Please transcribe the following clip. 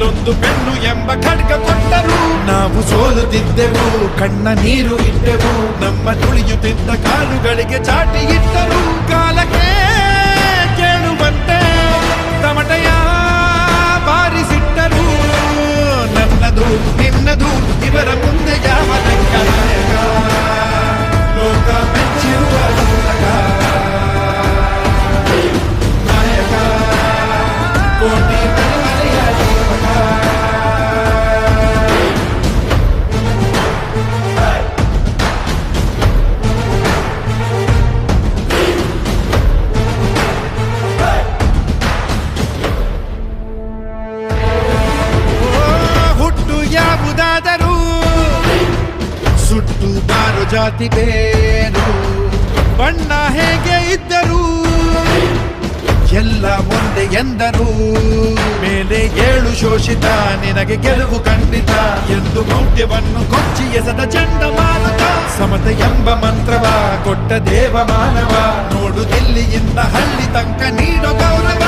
ಇಲ್ಲೊಂದು ಬೆನ್ನು ಎಂಬ ಖಡ್ಗ ಕೊಟ್ಟರು. ನಾವು ಸೋಲುತ್ತಿದ್ದೆವು ಕಣ್ಣ ನೀರು ಇಟ್ಟೆವು. ನಮ್ಮ ತುಳಿಯುತ್ತಿದ್ದ ಕಾಲುಗಳಿಗೆ ಚಾಟಿ ಇಟ್ಟರು. ಕಾಲಕ್ಕೆ ಯಾವುದಾದರೂ ಸುಟ್ಟು ಬಾರು ಜಾತಿ ಬೇರು, ಬಣ್ಣ ಹೇಗೆ ಇದ್ದರೂ ಎಲ್ಲ ಒಂದೇ ಎಂದರು. ಮೇಲೆ ಏಳು ಶೋಷಿತ, ನಿನಗೆ ಗೆಲುವು ಖಂಡಿತ. ಎಂದು ಮೌಢ್ಯವನ್ನು ಕೊಚ್ಚಿ ಎಸದ ಚಂಡಮಾರುತ. ಸಮತ ಎಂಬ ಮಂತ್ರವ, ಕೊಟ್ಟ ದೇವ ಮಾನವ ನೋಡು, ದಿಲ್ಲಿಯಿಂದ ಹಳ್ಳಿ ತಂಕ ನೀಡೋ ಗೌರವ.